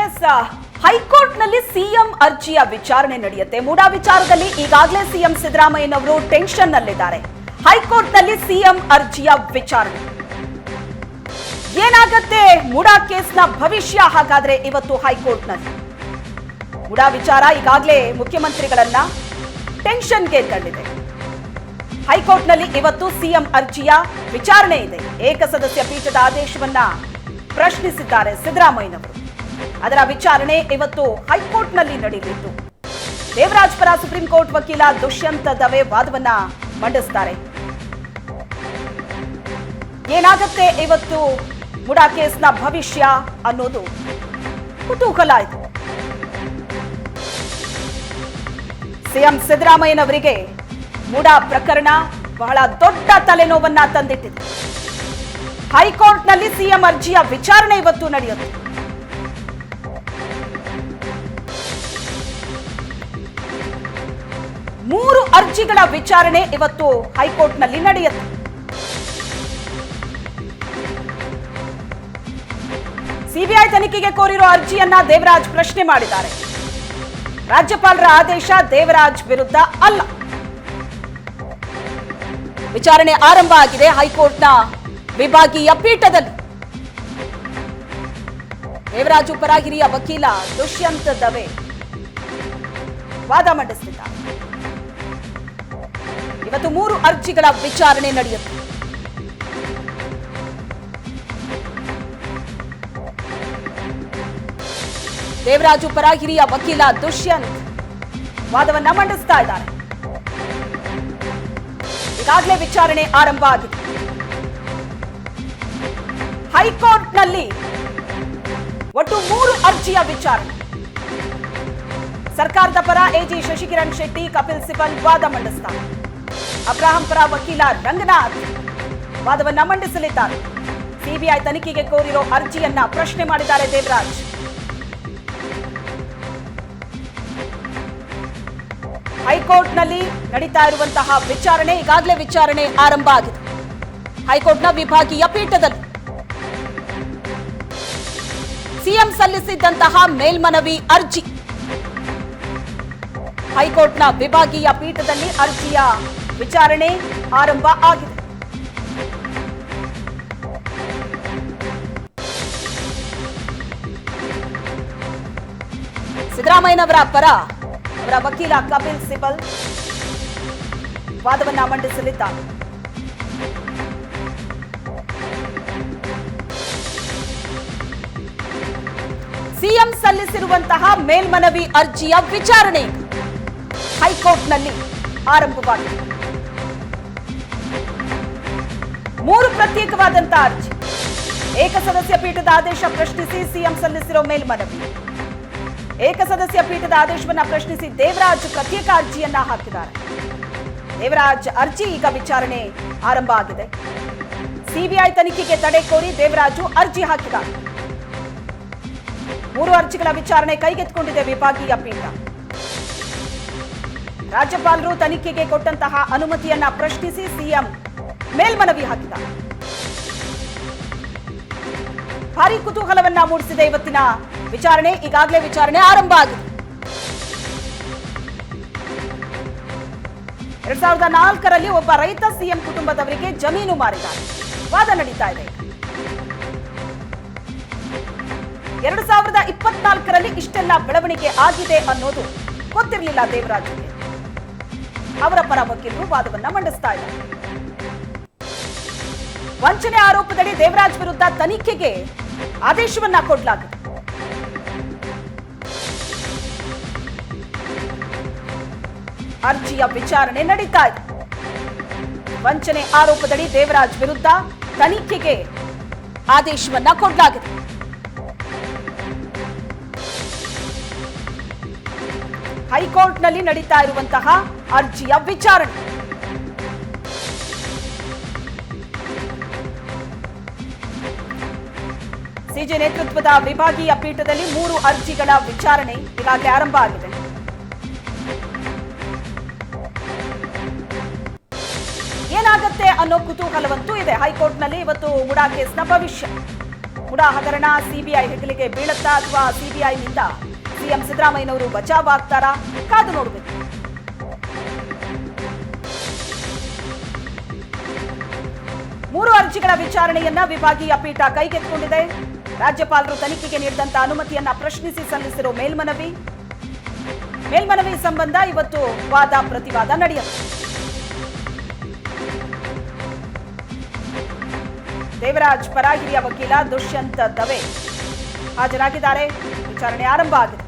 S ಹೈಕೋರ್ಟ್ನಲ್ಲಿ CM ಅರ್ಜಿಯ ವಿಚಾರಣೆ ನಡೆಯುತ್ತೆ. ಮೂಡಾ ವಿಚಾರದಲ್ಲಿ ಈಗಾಗಲೇ ಸಿಎಂ ಸಿದ್ದರಾಮಯ್ಯನವರು ಟೆನ್ಷನ್ ನಲ್ಲಿದ್ದಾರೆ ಹೈಕೋರ್ಟ್ನಲ್ಲಿ ಸಿಎಂ ಅರ್ಜಿಯ ವಿಚಾರಣೆ. ಏನಾಗತ್ತೆ? ಮೂಡಾ ಕೇಸ್ನ ಭವಿಷ್ಯ ಹಾಗಾದ್ರೆ ಇವತ್ತು ಹೈಕೋರ್ಟ್ನಲ್ಲಿ. ಮೂಡಾ ವಿಚಾರ ಈಗಾಗಲೇ ಮುಖ್ಯಮಂತ್ರಿಗಳನ್ನ ಟೆನ್ಷನ್ಗೆ ತಳ್ಳಿದೆ. ಹೈಕೋರ್ಟ್ನಲ್ಲಿ ಇವತ್ತು ಸಿಎಂ ಅರ್ಜಿಯ ವಿಚಾರಣೆ ಇದೆ. ಏಕಸದಸ್ಯ ಪೀಠದ ಆದೇಶವನ್ನ ಪ್ರಶ್ನಿಸಿದ್ದಾರೆ ಸಿದ್ದರಾಮಯ್ಯನವರು. ಅದರ ವಿಚಾರಣೆ ಇವತ್ತು ಹೈಕೋರ್ಟ್ನಲ್ಲಿ ನಡೆಯಲಿದ್ದು. ದೇವರಾಜ್ ಪರ ಸುಪ್ರೀಂ ಕೋರ್ಟ್ ವಕೀಲ ದುಷ್ಯಂತ ದವೆ ವಾದವನ್ನ ಮಂಡಿಸ್ತಾರೆ. ಏನಾಗುತ್ತೆ ಇವತ್ತು ಮುಡಾ ಕೇಸ್ನ ಭವಿಷ್ಯ ಅನ್ನೋದು ಕುತೂಹಲ ಇದು ಸಿಎಂ ಸಿದ್ದರಾಮಯ್ಯನವರಿಗೆ ಮುಡಾ ಪ್ರಕರಣ ಬಹಳ ದೊಡ್ಡ ತಲೆನೋವನ್ನ ತಂದಿಟ್ಟಿದೆ. ಹೈಕೋರ್ಟ್ನಲ್ಲಿ ಸಿಎಂ ಅರ್ಜಿಯ ವಿಚಾರಣೆ ಇವತ್ತು ನಡೆಯುತ್ತೆ. ಅರ್ಜಿಗಳ ವಿಚಾರಣೆ ಇವತ್ತು ಹೈಕೋರ್ಟ್ನಲ್ಲಿ ನಡೆಯುತ್ತೆ. ಸಿಬಿಐ ತನಿಖೆಗೆ ಕೋರಿರೋ ಅರ್ಜಿಯನ್ನ ದೇವರಾಜ್ ಪ್ರಶ್ನೆ ಮಾಡಿದ್ದಾರೆ. ರಾಜ್ಯಪಾಲರ ಆದೇಶ ದೇವರಾಜ್ ವಿರುದ್ಧ ಅಲ್ಲ. ವಿಚಾರಣೆ ಆರಂಭ ಆಗಿದೆ ಹೈಕೋರ್ಟ್ನ ವಿಭಾಗೀಯ ಪೀಠದಲ್ಲಿ. ದೇವರಾಜ್ ಪರ ಹಿರಿಯ ವಕೀಲ ದುಷ್ಯಂತ ದವೆ ವಾದ ಮಂಡಿಸಿದ್ದಾರೆ. ಇವತ್ತು ಮೂರು ಅರ್ಜಿಗಳ ವಿಚಾರಣೆ ನಡೆಯುತ್ತೆ. ದೇವರಾಜು ಪರ ಹಿರಿಯ ವಕೀಲ ದುಷ್ಯಂತ್ ವಾದವನ್ನ ಮಂಡಿಸ್ತಾ ಇದ್ದಾರೆ. ಈಗಾಗಲೇ ವಿಚಾರಣೆ ಆರಂಭ ಆಗಿದೆ. ಹೈಕೋರ್ಟ್ನಲ್ಲಿ ಒಟ್ಟು ಮೂರು ಅರ್ಜಿಯ ವಿಚಾರಣೆ. ಸರ್ಕಾರದ ಪರ ಎಜಿ ಶಶಿಕಿರಣ್ ಶೆಟ್ಟಿ, ಕಪಿಲ್ ಸಿಬಲ್ ವಾದ ಮಂಡಿಸ್ತಾರೆ. ಅಬ್ರಾಹಂ ಪರ ವಕೀಲ ರಂಗನಾಥ್. ವಾದವನ್ನ ಮಂಡಿಸಲಿದ್ದಾರೆ. ಸಿಬಿಐ ತನಿಖೆಗೆ ಕೋರಿರೋ ಅರ್ಜಿಯನ್ನ ಪ್ರಶ್ನೆ ಮಾಡಿದ್ದಾರೆ ದೇವರಾಜ್. ಹೈಕೋರ್ಟ್ನಲ್ಲಿ ನಡೀತಾ ಇರುವಂತಹ ವಿಚಾರಣೆ ಈಗಾಗಲೇ ವಿಚಾರಣೆ ಆರಂಭ ಆಗಿದೆ. ಹೈಕೋರ್ಟ್ನ ವಿಭಾಗೀಯ ಪೀಠದಲ್ಲಿ ಸಿಎಂ ಸಲ್ಲಿಸಿದ್ದಂತಹ ಮೇಲ್ಮನವಿ ಅರ್ಜಿ. ಹೈಕೋರ್ಟ್ನ ವಿಭಾಗೀಯ ಪೀಠದಲ್ಲಿ ಅರ್ಜಿಯ ವಿಚಾರಣೆ ಆರಂಭ ಆಗಿದೆ. ಸಿದ್ದರಾಮಯ್ಯನವರ ಪರ ಅವರ ವಕೀಲ ಕಪಿಲ್ ಸಿಬಲ್ ವಾದವನ್ನ ಮಂಡಿಸಲಿದ್ದಾರೆ. ಸಿಎಂ ಸಲ್ಲಿಸಿರುವಂತಹ ಮೇಲ್ಮನವಿ ಅರ್ಜಿಯ ವಿಚಾರಣೆ ಹೈಕೋರ್ಟ್ನಲ್ಲಿ ಆರಂಭವಾಗಿದೆ. ಮೂರು ಪ್ರತ್ಯೇಕವಾದಂತಹ ಅರ್ಜಿ. ಏಕಸದಸ್ಯ ಪೀಠದ ಆದೇಶ ಪ್ರಶ್ನಿಸಿ ಸಿಎಂ ಸಲ್ಲಿಸಿರೋ ಮೇಲ್ಮನವಿ. ಏಕಸದಸ್ಯ ಪೀಠದ ಆದೇಶವನ್ನು ಪ್ರಶ್ನಿಸಿ ದೇವರಾಜ್ ಪ್ರತ್ಯೇಕ ಅರ್ಜಿಯನ್ನ ಹಾಕಿದ್ದಾರೆ. ದೇವರಾಜ್ ಅರ್ಜಿ ಈಗ ವಿಚಾರಣೆ ಆರಂಭ ಆಗಿದೆ. ಸಿಬಿಐ ತನಿಖೆಗೆ ತಡೆ ಕೋರಿ ದೇವರಾಜು ಅರ್ಜಿ ಹಾಕಿದ್ದಾರೆ. ಮೂರು ಅರ್ಜಿಗಳ ವಿಚಾರಣೆ ಕೈಗೆತ್ತಿಕೊಂಡಿದೆ ವಿಭಾಗೀಯ ಪೀಠ. ರಾಜ್ಯಪಾಲರು ತನಿಖೆಗೆ ಕೊಟ್ಟಂತಹ ಅನುಮತಿಯನ್ನ ಪ್ರಶ್ನಿಸಿ ಸಿಎಂ ಮೇಲ್ಮನವಿ ಹಾಕಿದ. ಭಾರಿ ಕುತೂಹಲವನ್ನ ಮೂಡಿಸಿದೆ ಇವತ್ತಿನ ವಿಚಾರಣೆ. ಈಗಾಗಲೇ ವಿಚಾರಣೆ ಆರಂಭ ಆಗಿದೆ. ಎರಡ್ ಸಾವಿರದ ನಾಲ್ಕರಲ್ಲಿ ಒಬ್ಬ ರೈತ ಸಿಎಂ ಕುಟುಂಬದವರಿಗೆ ಜಮೀನು ಮಾರಿದ ವಾದ ನಡೀತಾ ಇದೆ. ಎರಡ್ ಸಾವಿರದ ಇಪ್ಪತ್ನಾಲ್ಕರಲ್ಲಿ ಇಷ್ಟೆಲ್ಲ ಬೆಳವಣಿಗೆ ಆಗಿದೆ ಅನ್ನೋದು ಗೊತ್ತಿರಲಿಲ್ಲ ದೇವರಾಜ್ಗೆ. ಅವರ ಪರ ವಕೀಲರು ವಾದವನ್ನ ಮಂಡಿಸ್ತಾ ಇದ್ದಾರೆ. ವಂಚನೆ ಆರೋಪದಡಿ ದೇವರಾಜ್ ವಿರುದ್ಧ ತನಿಖೆಗೆ ಆದೇಶವನ್ನ ಕೊಡಲಾಗಿದೆ. ಅರ್ಜಿಯ ವಿಚಾರಣೆ ನಡೀತಾ ಇದೆ. ವಂಚನೆ ಆರೋಪದಡಿ ದೇವರಾಜ್ ವಿರುದ್ಧ ತನಿಖೆಗೆ ಆದೇಶವನ್ನ ಕೊಡಲಾಗಿದೆ. ಹೈಕೋರ್ಟ್ನಲ್ಲಿ ನಡೀತಾ ಇರುವಂತಹ ಅರ್ಜಿಯ ವಿಚಾರಣೆ. ಸಿಜೆ ನೇತೃತ್ವದ ವಿಭಾಗೀಯ ಪೀಠದಲ್ಲಿ ಮೂರು ಅರ್ಜಿಗಳ ವಿಚಾರಣೆ ಈಗಾಗಲೇ ಆರಂಭ ಆಗಿದೆ. ಏನಾಗುತ್ತೆ ಅನ್ನೋ ಕುತೂಹಲವಂತೂ ಇದೆ. ಹೈಕೋರ್ಟ್ನಲ್ಲಿ ಇವತ್ತು ಮುಡಾ ಕೇಸ್ನ ಭವಿಷ್ಯ. ಮುಡಾ ಹಗರಣ ಸಿಬಿಐ ಹೆಗಲಿಗೆ ಬೀಳುತ್ತಾ ಅಥವಾ ಸಿಬಿಐನಿಂದ ಸಿಎಂ ಸಿದ್ದರಾಮಯ್ಯನವರು ಬಚಾವ್ ಆಗ್ತಾರಾ ಕಾದು ನೋಡಬೇಕು. ಮೂರು ಅರ್ಜಿಗಳ ವಿಚಾರಣೆಯನ್ನ ವಿಭಾಗೀಯ ಪೀಠ ಕೈಗೆತ್ತಿಕೊಂಡಿದೆ. ರಾಜ್ಯಪಾಲರು ತನಿಖೆಗೆ ನೀಡಿದಂತ ಅನುಮತಿಯನ್ನ ಪ್ರಶ್ನಿಸಿ ಸಲ್ಲಿಸಿರೋ ಮೇಲ್ಮನವಿ. ಮೇಲ್ಮನವಿ ಸಂಬಂಧ ಇವತ್ತು ವಾದ ಪ್ರತಿವಾದ ನಡೆಯುತ್ತೆ. ದೇವರಾಜ್ ಪರ ಹಿರಿಯ ವಕೀಲ ದುಷ್ಯಂತ ದವೆ ಹಾಜರಾಗಿದ್ದಾರೆ. ವಿಚಾರಣೆ ಆರಂಭ ಆಗಿದೆ.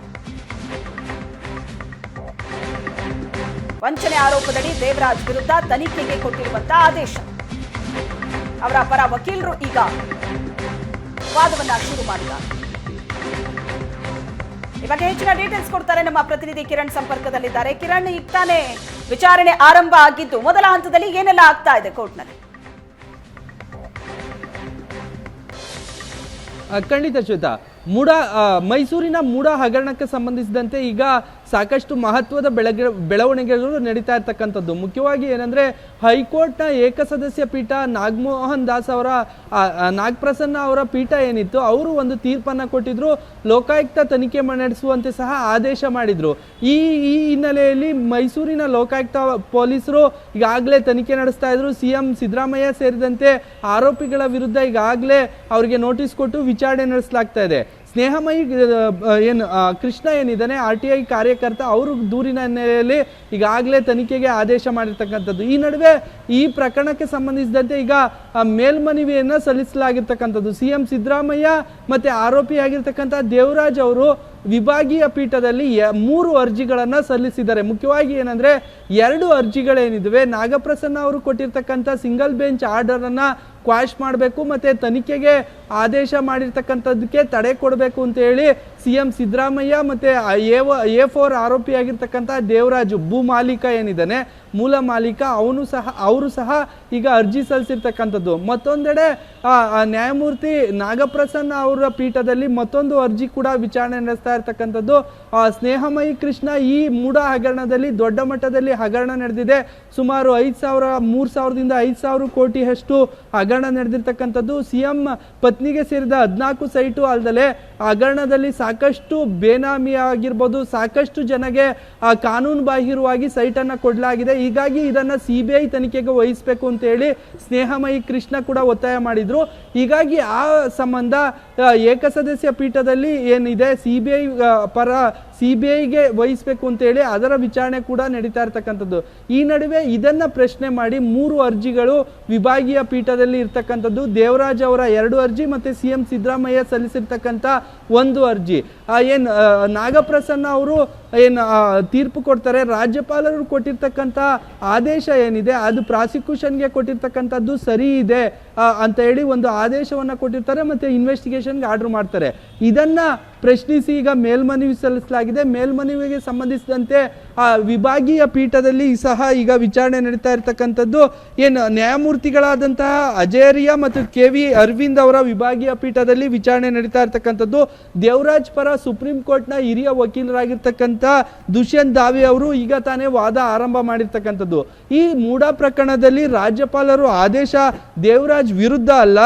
ವಂಚನೆ ಆರೋಪದಡಿ ದೇವರಾಜ್ ವಿರುದ್ಧ ತನಿಖೆಗೆ ಕೊಟ್ಟಿರುವಂತಹ ಆದೇಶ. ಅವರ ಪರ ವಕೀಲರು ಈಗ ವಾದವನ್ನ ಶುರು ಮಾಡಿದ್ದಾರೆ ಈ ಬಗ್ಗೆ ಹೆಚ್ಚಿನ ಡೀಟೇಲ್ಸ್ ಕೊಡ್ತಾರೆ ನಮ್ಮ ಪ್ರತಿನಿಧಿ ಕಿರಣ್ ಸಂಪರ್ಕದಲ್ಲಿದ್ದಾರೆ. ಕಿರಣ್ ಈಗ ತಾನೇ ವಿಚಾರಣೆ ಆರಂಭ ಆಗಿದ್ದು ಮೊದಲ ಹಂತದಲ್ಲಿ ಏನೆಲ್ಲ ಆಗ್ತಾ ಇದೆ ಕೋರ್ಟ್ನಲ್ಲಿ? ಖಂಡಿತ ಶ್ವೇತಾ. ಮೂಡ ಮೈಸೂರಿನ ಮೂಡ ಹಗರಣಕ್ಕೆ ಸಂಬಂಧಿಸಿದಂತೆ ಈಗ ಸಾಕಷ್ಟು ಮಹತ್ವದ ಬೆಳಗ ಬೆಳವಣಿಗೆಗಳು ನಡೀತಾ ಇರ್ತಕ್ಕಂಥದ್ದು. ಮುಖ್ಯವಾಗಿ ಏನಂದ್ರೆ ಹೈಕೋರ್ಟ್ನ ಏಕಸದಸ್ಯ ಪೀಠ ನಾಗಮೋಹನ್ ದಾಸ್ ಅವರ ನಾಗಪ್ರಸನ್ನ ಅವರ ಪೀಠ ಏನಿತ್ತು, ಅವರು ಒಂದು ತೀರ್ಪನ್ನ ಕೊಟ್ಟಿದ್ರು, ಲೋಕಾಯುಕ್ತ ತನಿಖೆ ನಡೆಸುವಂತೆ ಸಹ ಆದೇಶ ಮಾಡಿದ್ರು. ಈ ಈ ಹಿನ್ನೆಲೆಯಲ್ಲಿ ಮೈಸೂರಿನ ಲೋಕಾಯುಕ್ತ ಪೊಲೀಸರು ಈಗಾಗಲೇ ತನಿಖೆ ನಡೆಸ್ತಾ ಇದ್ರು, ಸಿಎಂ ಸಿದ್ದರಾಮಯ್ಯ ಸೇರಿದಂತೆ ಆರೋಪಿಗಳ ವಿರುದ್ಧ ಈಗಾಗಲೇ ಅವರಿಗೆ ನೋಟಿಸ್ ಕೊಟ್ಟು ವಿಚಾರಣೆ ನಡೆಸಲಾಗ್ತಾ ಇದೆ. ಸ್ನೇಹಮಯಿ ಏನು ಕೃಷ್ಣ ಏನಿದ್ದಾನೆ ಆರ್ ಟಿ ಐ ಕಾರ್ಯಕರ್ತ, ಅವರು ದೂರಿನ ಹಿನ್ನೆಲೆಯಲ್ಲಿ ಈಗಾಗಲೇ ತನಿಖೆಗೆ ಆದೇಶ ಮಾಡಿರ್ತಕ್ಕಂಥದ್ದು. ಈ ನಡುವೆ ಈ ಪ್ರಕರಣಕ್ಕೆ ಸಂಬಂಧಿಸಿದಂತೆ ಈಗ ಮೇಲ್ಮನವಿಯನ್ನು ಸಲ್ಲಿಸಲಾಗಿರ್ತಕ್ಕಂಥದ್ದು. ಸಿ ಎಂ ಸಿದ್ದರಾಮಯ್ಯ ಮತ್ತು ಆರೋಪಿಯಾಗಿರ್ತಕ್ಕಂಥ ದೇವರಾಜ್ ಅವರು ವಿಭಾಗೀಯ ಪೀಠದಲ್ಲಿ ಮೂರು ಅರ್ಜಿಗಳನ್ನು ಸಲ್ಲಿಸಿದ್ದಾರೆ. ಮುಖ್ಯವಾಗಿ ಏನಂದರೆ, ಎರಡು ಅರ್ಜಿಗಳೇನಿದ್ವೆ. ನಾಗಪ್ರಸನ್ನ ಅವರು ಕೊಟ್ಟಿರ್ತಕ್ಕಂಥ ಸಿಂಗಲ್ ಬೆಂಚ್ ಆರ್ಡರನ್ನು ಕ್ವಾಶ್ ಮಾಡಬೇಕು, ಮತ್ತು ತನಿಖೆಗೆ ಆದೇಶ ಮಾಡಿರ್ತಕ್ಕಂಥದ್ದಕ್ಕೆ ತಡೆ ಕೊಡಬೇಕು ಅಂತ ಹೇಳಿ ಸಿ ಎಂ ಸಿದ್ದರಾಮಯ್ಯ ಮತ್ತು ಎ ಎ ಫೋರ್ ಆರೋಪಿಯಾಗಿರ್ತಕ್ಕಂಥ ದೇವರಾಜು ಭೂ ಮಾಲೀಕ ಏನಿದ್ದಾನೆ, ಮೂಲ ಮಾಲೀಕ, ಅವನು ಸಹ, ಅವರು ಸಹ ಈಗ ಅರ್ಜಿ ಸಲ್ಲಿಸಿರ್ತಕ್ಕಂಥದ್ದು. ಮತ್ತೊಂದೆಡೆ ನ್ಯಾಯಮೂರ್ತಿ ನಾಗಪ್ರಸನ್ನ ಅವರ ಪೀಠದಲ್ಲಿ ಮತ್ತೊಂದು ಅರ್ಜಿ ಕೂಡ ವಿಚಾರಣೆ ನಡೆಸ್ತಾ ಇರ್ತಕ್ಕಂಥದ್ದು. ಸ್ನೇಹಮಯಿ ಕೃಷ್ಣ ಈ ಮೂಢ ಹಗರಣದಲ್ಲಿ, ದೊಡ್ಡ ಮಟ್ಟದಲ್ಲಿ ಹಗರಣ ನಡೆದಿದೆ. ಸುಮಾರು ಐದು ಸಾವಿರ, ಮೂರು ಸಾವಿರದಿಂದ ಐದು ಸಾವಿರ ಕೋಟಿಯಷ್ಟು ಹಗರಣ ನಡೆದಿರ್ತಕ್ಕಂಥದ್ದು. ಸಿ ಎಂ ಪತ್ನಿಗೆ ಸೇರಿದ ಹದಿನಾಲ್ಕು ಸೈಟು ಅಲ್ಲದೆ ಹಗರಣದಲ್ಲಿ ಸಾಕಷ್ಟು ಬೇನಾಮಿ ಆಗಿರ್ಬೋದು, ಸಾಕಷ್ಟು ಜನಗೆ ಕಾನೂನು ಬಾಹಿರವಾಗಿ ಸೈಟನ್ನು ಕೊಡಲಾಗಿದೆ. ಹೀಗಾಗಿ ಇದನ್ನು ಸಿ ಬಿ ಐ ತನಿಖೆಗೆ ವಹಿಸಬೇಕು ಅಂತ ಹೇಳಿ ಸ್ನೇಹಮಯಿ ಕೃಷ್ಣ ಕೂಡ ಒತ್ತಾಯ ಮಾಡಿದರು. ಹೀಗಾಗಿ ಆ ಸಂಬಂಧ ಏಕಸದಸ್ಯ ಪೀಠದಲ್ಲಿ ಏನಿದೆ ಸಿ ಬಿ ಐ ಪರ ಸಿ ಬಿ ಐಗೆ ವಹಿಸಬೇಕು ಅಂತ ಹೇಳಿ ಅದರ ವಿಚಾರಣೆ ಕೂಡ ನಡೀತಾ ಇರ್ತಕ್ಕಂಥದ್ದು. ಈ ನಡುವೆ ಇದನ್ನ ಪ್ರಶ್ನೆ ಮಾಡಿ ಮೂರು ಅರ್ಜಿಗಳು ವಿಭಾಗೀಯ ಪೀಠದಲ್ಲಿ ಇರ್ತಕ್ಕಂಥದ್ದು. ದೇವರಾಜ್ ಅವರ ಎರಡು ಅರ್ಜಿ ಮತ್ತೆ ಸಿ ಎಂ ಸಿದ್ದರಾಮಯ್ಯ ಸಲ್ಲಿಸಿರ್ತಕ್ಕಂಥ ಒಂದು ಅರ್ಜಿ. ಏನ್ ನಾಗಪ್ರಸನ್ನ ಅವರು ಏನು ತೀರ್ಪು ಕೊಡ್ತಾರೆ, ರಾಜ್ಯಪಾಲರು ಕೊಟ್ಟಿರ್ತಕ್ಕಂಥ ಆದೇಶ ಏನಿದೆ, ಅದು ಪ್ರಾಸಿಕ್ಯೂಷನ್ಗೆ ಕೊಟ್ಟಿರ್ತಕ್ಕಂಥದ್ದು ಸರಿ ಇದೆ ಅಂತ ಹೇಳಿ ಒಂದು ಆದೇಶವನ್ನು ಕೊಟ್ಟಿರ್ತಾರೆ, ಮತ್ತು ಇನ್ವೆಸ್ಟಿಗೇಷನ್ಗೆ ಆರ್ಡರ್ ಮಾಡ್ತಾರೆ. ಇದನ್ನು ಪ್ರಶ್ನಿಸಿ ಈಗ ಮೇಲ್ಮನವಿ ಸಲ್ಲಿಸಲಾಗಿದೆ. ಮೇಲ್ಮನವಿಗೆ ಸಂಬಂಧಿಸಿದಂತೆ, ಆ, ವಿಭಾಗೀಯ ಪೀಠದಲ್ಲಿ ಸಹ ಈಗ ವಿಚಾರಣೆ ನಡೀತಾ ಇರತಕ್ಕಂಥದ್ದು, ಏನು, ನ್ಯಾಯಮೂರ್ತಿಗಳಾದಂತಹ ಅಜೇರಿಯಾ ಮತ್ತು ಕೆ ವಿ ಅರವಿಂದ್ ಅವರ ವಿಭಾಗೀಯ ಪೀಠದಲ್ಲಿ ವಿಚಾರಣೆ ನಡೀತಾ ಇರತಕ್ಕಂಥದ್ದು. ದೇವರಾಜ್ ಪರ ಸುಪ್ರೀಂ ಕೋರ್ಟ್ನ ಹಿರಿಯ ವಕೀಲರಾಗಿರ್ತಕ್ಕಂಥ ದುಷ್ಯಂತ್ ದಾವಿ ಅವರು ಈಗ ತಾನೇ ವಾದ ಆರಂಭ ಮಾಡಿರ್ತಕ್ಕಂಥದ್ದು. ಈ ಮೂಡ ಪ್ರಕರಣದಲ್ಲಿ ರಾಜ್ಯಪಾಲರು ಆದೇಶ ದೇವರಾಜ್ ವಿರುದ್ಧ ಅಲ್ಲ,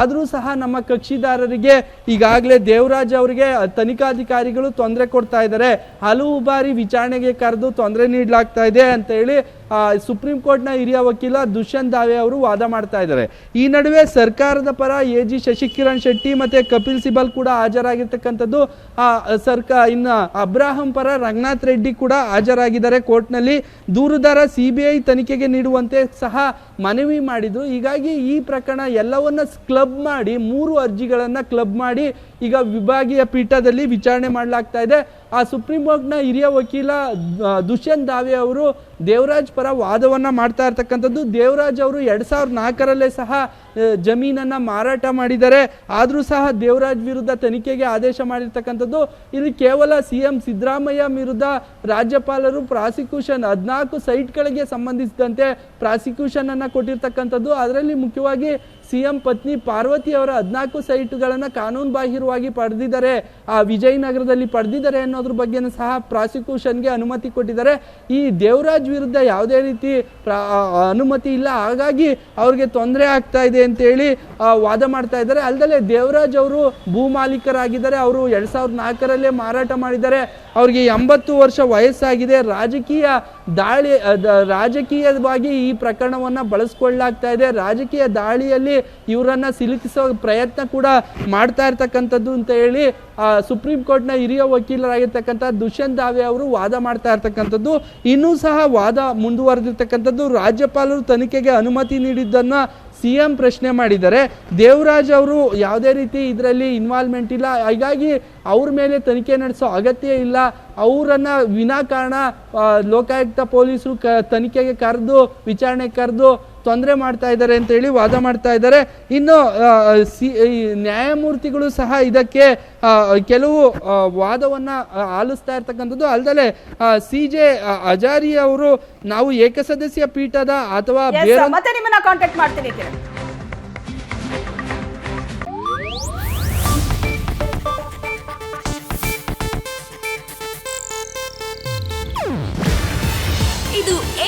ಆದರೂ ಸಹ ನಮ್ಮ ಕಕ್ಷಿದಾರರಿಗೆ ಈಗಾಗಲೇ ದೇವರಾಜ್ ಅವರಿಗೆ ತನಿಖಾಧಿಕಾರಿಗಳು ತೊಂದರೆ ಕೊಡ್ತಾ ಇದ್ದಾರೆ. ಹಲವು ಬಾರಿ ವಿಚಾರಣೆಗೆ ಕರೆದು ತೊಂದರೆ ನೀಡಲಾಗ್ತಾ ಇದೆ ಅಂತ ಹೇಳಿ ಸುಪ್ರೀಂ ಕೋರ್ಟ್ನ ಹಿರಿಯ ವಕೀಲ ದುಷ್ಯಂತ್ ದಾವೆ ಅವರು ವಾದ ಮಾಡ್ತಾ ಇದ್ದಾರೆ. ಈ ನಡುವೆ ಸರ್ಕಾರದ ಪರ ಎ ಜಿ ಶಶಿಕಿರಣ್ ಶೆಟ್ಟಿ ಮತ್ತೆ ಕಪಿಲ್ ಸಿಬಲ್ ಕೂಡ ಹಾಜರಾಗಿರ್ತಕ್ಕಂಥದ್ದು ಆ, ಸರ್ಕಾರ ಇನ್ನು ಅಬ್ರಾಹಂ ಪರ ರಂಗನಾಥ್ ರೆಡ್ಡಿ ಕೂಡ ಹಾಜರಾಗಿದ್ದಾರೆ ಕೋರ್ಟ್ನಲ್ಲಿ. ದೂರುದಾರ ಸಿ ಬಿ ಐ ತನಿಖೆಗೆ ನೀಡುವಂತೆ ಸಹ ಮನವಿ ಮಾಡಿದ್ರು. ಹೀಗಾಗಿ ಈ ಪ್ರಕರಣ ಎಲ್ಲವನ್ನ ಕ್ಲಬ್ ಮಾಡಿ ಮೂರು ಅರ್ಜಿಗಳನ್ನು ಕ್ಲಬ್ ಮಾಡಿ ಈಗ ವಿಭಾಗೀಯ ಪೀಠದಲ್ಲಿ ವಿಚಾರಣೆ ಮಾಡಲಾಗ್ತಾ ಇದೆ. ಆ ಸುಪ್ರೀಂ ಕೋರ್ಟ್ನ ಹಿರಿಯ ವಕೀಲ ದುಷ್ಯಂತ್ ದಾವೆ ಅವರು ದೇವರಾಜ್ ಪರ ವಾದವನ್ನ ಮಾಡ್ತಾ ಇರ್ತಕ್ಕಂಥದ್ದು. ದೇವರಾಜ್ ಅವರು ಎರಡ್ ಸಾವಿರದ ನಾಲ್ಕರಲ್ಲೇ ಸಹ ಜಮೀನನ್ನ ಮಾರಾಟ ಮಾಡಿದ್ದಾರೆ ಆದರೂ ಸಹ ದೇವರಾಜ್ ವಿರುದ್ಧ ತನಿಖೆಗೆ ಆದೇಶ ಮಾಡಿರ್ತಕ್ಕಂಥದ್ದು. ಇಲ್ಲಿ ಕೇವಲ ಸಿ ಎಂ ಸಿದ್ದರಾಮಯ್ಯ ವಿರುದ್ಧ ರಾಜ್ಯಪಾಲರು ಪ್ರಾಸಿಕ್ಯೂಷನ್ ಹದಿನಾಲ್ಕು ಸೈಟ್ಗಳಿಗೆ ಸಂಬಂಧಿಸಿದಂತೆ ಪ್ರಾಸಿಕ್ಯೂಷನನ್ನು ಕೊಟ್ಟಿರ್ತಕ್ಕಂಥದ್ದು. ಅದರಲ್ಲಿ ಮುಖ್ಯವಾಗಿ ಸಿಎಂ ಪತ್ನಿ ಪಾರ್ವತಿ ಅವರ ಹದಿನಾಲ್ಕು ಸೈಟ್ಗಳನ್ನು ಕಾನೂನು ಬಾಹಿರವಾಗಿ ಪಡೆದಿದ್ದಾರೆ, ಆ ವಿಜಯನಗರದಲ್ಲಿ ಪಡೆದಿದ್ದಾರೆ ಅನ್ನೋದ್ರ ಬಗ್ಗೆನೂ ಸಹ ಪ್ರಾಸಿಕ್ಯೂಷನ್ಗೆ ಅನುಮತಿ ಕೊಟ್ಟಿದ್ದಾರೆ. ಈ ದೇವರಾಜ್ ವಿರುದ್ಧ ಯಾವುದೇ ರೀತಿ ಅನುಮತಿ ಇಲ್ಲ. ಹಾಗಾಗಿ ಅವ್ರಿಗೆ ತೊಂದರೆ ಆಗ್ತಾ ಇದೆ ಅಂತೇಳಿ ವಾದ ಮಾಡ್ತಾ ಇದ್ದಾರೆ. ಅಲ್ಲದೆ ದೇವರಾಜ್ ಅವರು ಭೂ ಮಾಲೀಕರಾಗಿದ್ದಾರೆ. ಅವರು ಎರಡು ಸಾವಿರದ ನಾಲ್ಕರಲ್ಲೇ ಮಾರಾಟ ಮಾಡಿದ್ದಾರೆ. ಅವ್ರಿಗೆ ಎಂಬತ್ತು ವರ್ಷ ವಯಸ್ಸಾಗಿದೆ. ರಾಜಕೀಯ ದಾಳಿ ರಾಜಕೀಯವಾಗಿ ಈ ಪ್ರಕರಣವನ್ನು ಬಳಸ್ಕೊಳ್ಳಾಗ್ತಾ ಇದೆ. ರಾಜಕೀಯ ದಾಳಿಯಲ್ಲಿ ಇವರನ್ನು ಸಿಲುಕಿಸೋ ಪ್ರಯತ್ನ ಕೂಡ ಮಾಡ್ತಾ ಇರ್ತಕ್ಕಂಥದ್ದು ಅಂತ ಹೇಳಿ ಸುಪ್ರೀಂ ಕೋರ್ಟ್ನ ಹಿರಿಯ ವಕೀಲರಾಗಿರ್ತಕ್ಕಂಥ ದುಷ್ಯಂತ್ ದಾವೆ ಅವರು ವಾದ ಮಾಡ್ತಾ ಇರ್ತಕ್ಕಂಥದ್ದು. ಇನ್ನೂ ಸಹ ವಾದ ಮುಂದುವರೆದಿರ್ತಕ್ಕಂಥದ್ದು. ರಾಜ್ಯಪಾಲರು ತನಿಖೆಗೆ ಅನುಮತಿ ನೀಡಿದ್ದನ್ನ ಸಿ ಎಂ ಪ್ರಶ್ನೆ ಮಾಡಿದ್ದಾರೆ. ದೇವರಾಜ್ ಅವರು ಯಾವುದೇ ರೀತಿ ಇದರಲ್ಲಿ ಇನ್ವಾಲ್ವ್ಮೆಂಟ್ ಇಲ್ಲ. ಹಾಗಾಗಿ ಅವ್ರ ಮೇಲೆ ತನಿಖೆ ನಡೆಸೋ ಅಗತ್ಯ ಇಲ್ಲ. ಅವರನ್ನು ವಿನಾಕಾರಣ ಲೋಕಾಯುಕ್ತ ಪೊಲೀಸರು ಕ, ತನಿಖೆಗೆ ಕರೆದು, ವಿಚಾರಣೆ ಕರೆದು ತೊಂದರೆ ಮಾಡ್ತಾ ಇದ್ದಾರೆ ಅಂತ ಹೇಳಿ ವಾದ ಮಾಡ್ತಾ ಇದ್ದಾರೆ. ಇನ್ನು ಸಿ ನ್ಯಾಯಮೂರ್ತಿಗಳು ಸಹ ಇದಕ್ಕೆ ಕೆಲವು ವಾದವನ್ನು ಆಲಿಸ್ತಾ ಇರ್ತಕ್ಕಂಥದ್ದು ಅಲ್ಲದೆ ಸಿ ಜೆ ಅಜಾರಿ ಅವರು ನಾವು ಏಕಸದಸ್ಯ ಪೀಠದ ಅಥವಾ ನಿಮ್ಮನ್ನ ಕಾಂಟ್ಯಾಕ್ಟ್ ಮಾಡ್ತೀನಿ